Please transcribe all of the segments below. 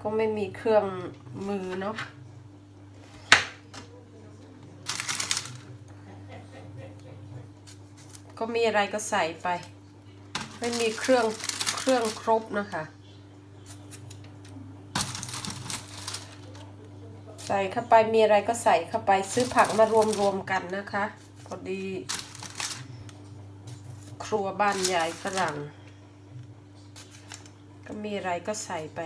ก็ไม่มีเครื่องมือเนาะก็มีอะไรก็ใส่ไป ไม่มีเครื่องเครื่องครบนะคะ ใส่เข้าไปมีอะไรก็ใส่เข้าไปซื้อผักมารวมรวมกันนะคะพอดี ครัวบ้านยายฝรั่ง ก็มีอะไรก็ใส่ไป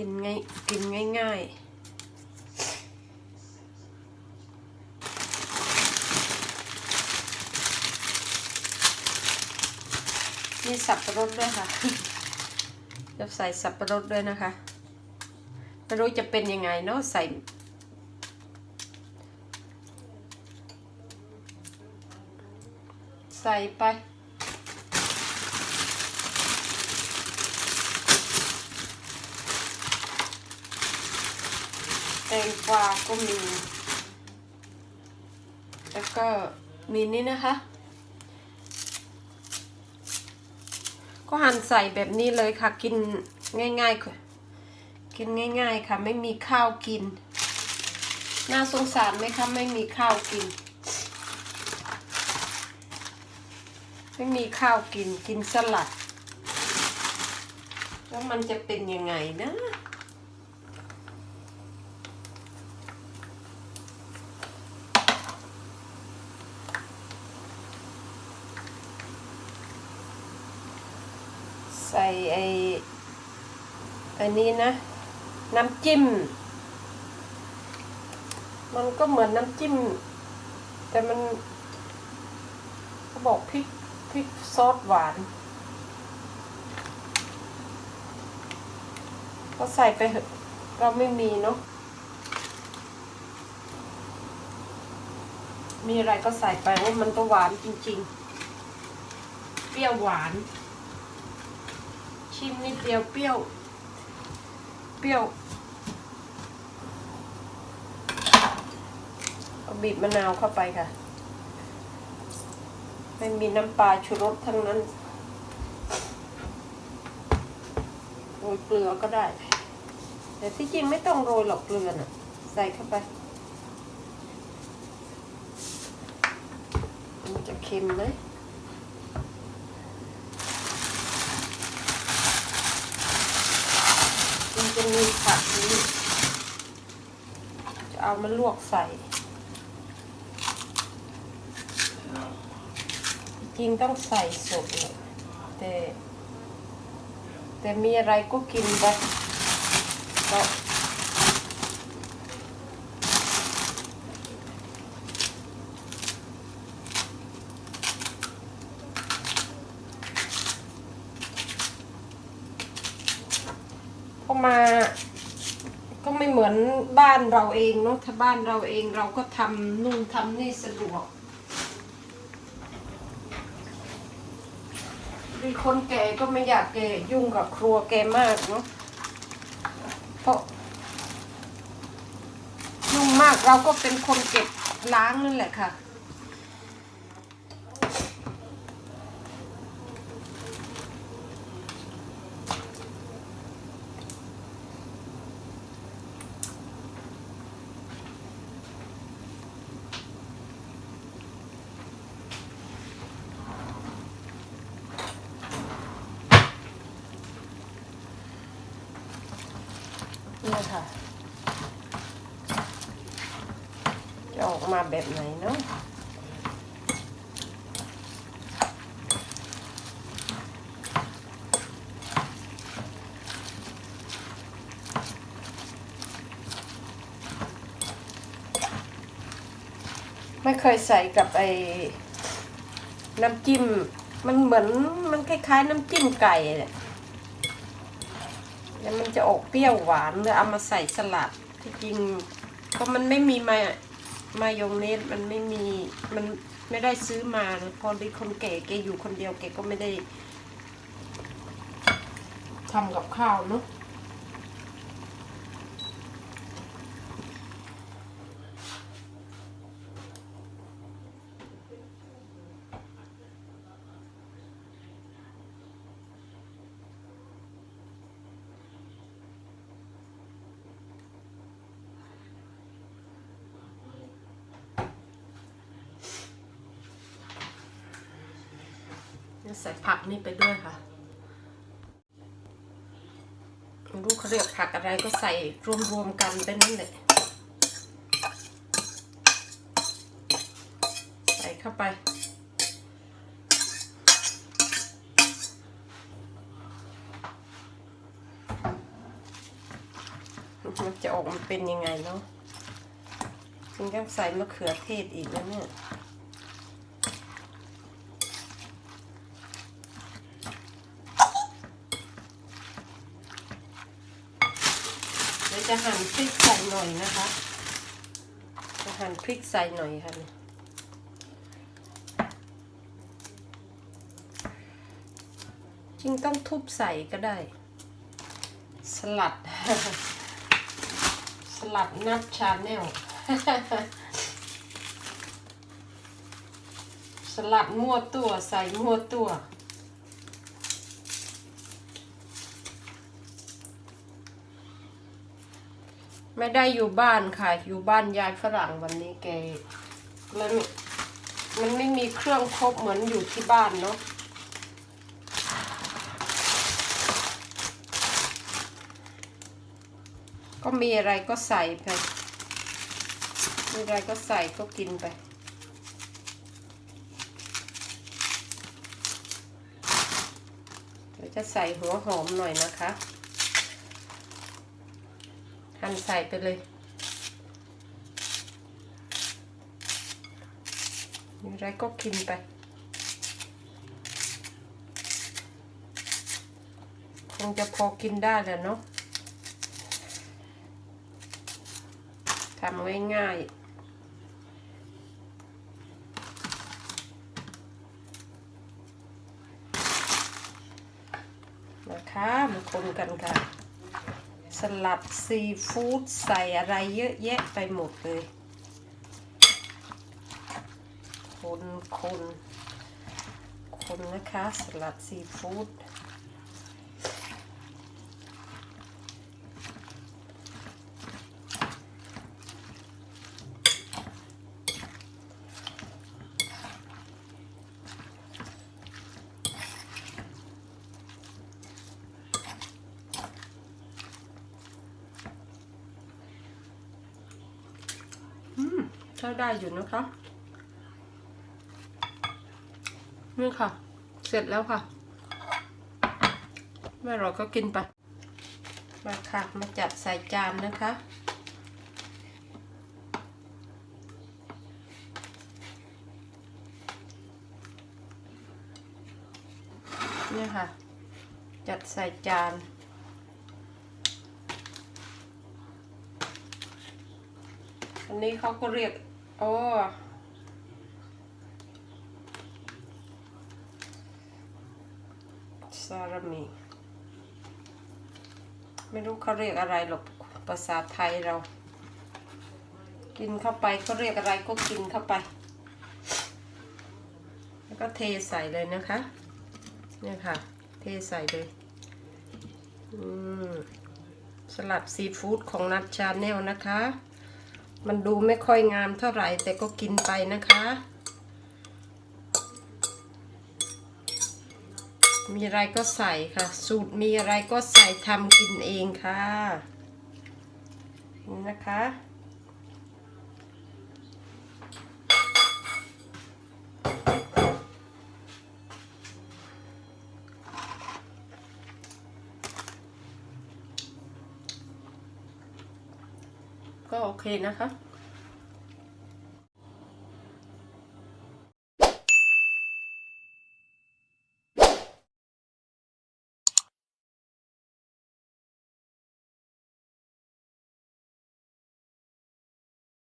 กินง่ายกินง่ายๆมีสับปะรดด้วยค่ะจะใส่สับปะรดด้วยนะคะ ไม่รู้จะเป็นยังไงเนาะใส่ ใส่ไป แตงกวาก็มี แล้วก็มีนี่นะคะ ก็หั่นใส่แบบนี้เลยค่ะ กินง่ายๆค่ะกินง่าย ๆ ค่ะ ไม่มีข้าวกิน น่าสงสารไหมคะ ไม่มีข้าวกิน ไม่มีข้าวกิน กินสลัด แล้วมันจะเป็นยังไงนะ ส่ไอ้อันนี้นะ น้ำจิ้ม มันก็เหมือนน้ำจิ้ม แต่มันเขาบอกพริกพริกซอสหวาน ก็ใส่ไปเถอะเราไม่มีเนาะมีอะไรก็ใส่ไปว่ามันก็หวานจริง ๆ เปรี้ยวหวาน ชิมนิดเดียวเปรี้ยว เปรี้ยวเอาบีบมะนาวเข้าไปค่ะ ไม่มีน้ำปลาชูรสทั้งนั้นโรยเกลือก็ได้ แต่ที่จริงไม่ต้องโรยหรอกเกลือน่ะ ใส่เข้าไป มันจะเค็มไหม มีผักนี้ จะเอามาลวกใส่ จริงต้องใส่สดเลยแต่แต่มีอะไรก็กินไปก็ ก็มา ก็ไม่เหมือนบ้านเราเองเนาะถ้าบ้านเราเองเราก็ทำนู่นทำนี่สะดวกมีคนแก่ก็ไม่อยากแกยุ่งกับครัวแกมากเนาะเพราะยุ่งมากเราก็เป็นคนเก็บล้างนั่นแหละค่ะ นี่ค่ะ จะออกมาแบบไหนเนาะไม่เคยใส่กับไอ้น้ำจิ้ม มันเหมือนมันคล้ายๆน้ำจิ้มไก่เนี่ย แล้วมันจะออกเปรี้ยวหวานเลยเอามาใส่สลัดที่จริงเพราะมันไม่มีมามายองเนสมันไม่มีมันไม่ได้ซื้อมานะพอดีคนแก่แกอยู่คนเดียวแกก็ไม่ได้ทำกับข้าวเนาะ ใส่ผักนี่ไปด้วยค่ะไม่รู้เขาเรียกผักอะไรก็ใส่รวมๆกันไปนั่นแหละใส่เข้าไปมันจะออกมาเป็นยังไงเนาะจริงต้องใส่มะเขือเทศอีกนะเนี่ย เดี๋ยว จะหั่นพริกใส่หน่อยนะคะ จะหั่นพริกใส่หน่อยค่ะจริงต้องทุบใส่ก็ได้ สลัด สลัดนัดชาแนลสลัดมั่วตัวใส่มั่วตัว ไม่ได้อยู่บ้านค่ะ อยู่บ้านยายฝรั่งวันนี้แกเลยไม่มันไม่มีเครื่องครบเหมือนอยู่ที่บ้านเนาะก็มีอะไรก็ใส่ไป มีอะไรก็ใส่ก็กินไป เดี๋ยวจะใส่หัวหอมหน่อยนะคะ หั่นใส่ไปเลยมีอะไรก็กินไป คงจะพอกินได้แหล้วเนาะทำง่ายๆนะคะมาคนกันค่ะ สลัดซีฟู้ดใส่อะไรเยอะแยะไปหมดเลย คนคนคนนะคะ สลัดซีฟู้ด อืม ใช้ได้อยู่นะคะ นี่ค่ะ เสร็จแล้วค่ะแม่เราก็กินไป มาค่ะ มาจัดใส่จานนะคะ เนี่ยค่ะ จัดใส่จาน อันนี้เขาก็เรียก โอ้ซาลามิไม่รู้เขาเรียกอะไรหรอกภาษาไทยเรา กินเข้าไปเขาเรียกอะไรก็กินเข้าไป แล้วก็เทใส่เลยนะคะ เนี่ยค่ะ เทใส่เลยอืมสลัดซีฟู้ดของนัดชาแนลนะคะ มันดูไม่ค่อยงามเท่าไหร่ แต่ก็กินไปนะคะ มีอะไรก็ใส่ค่ะ สูตรมีอะไรก็ใส่ทำกินเองค่ะนี่นะคะ ก็โอเคนะคะ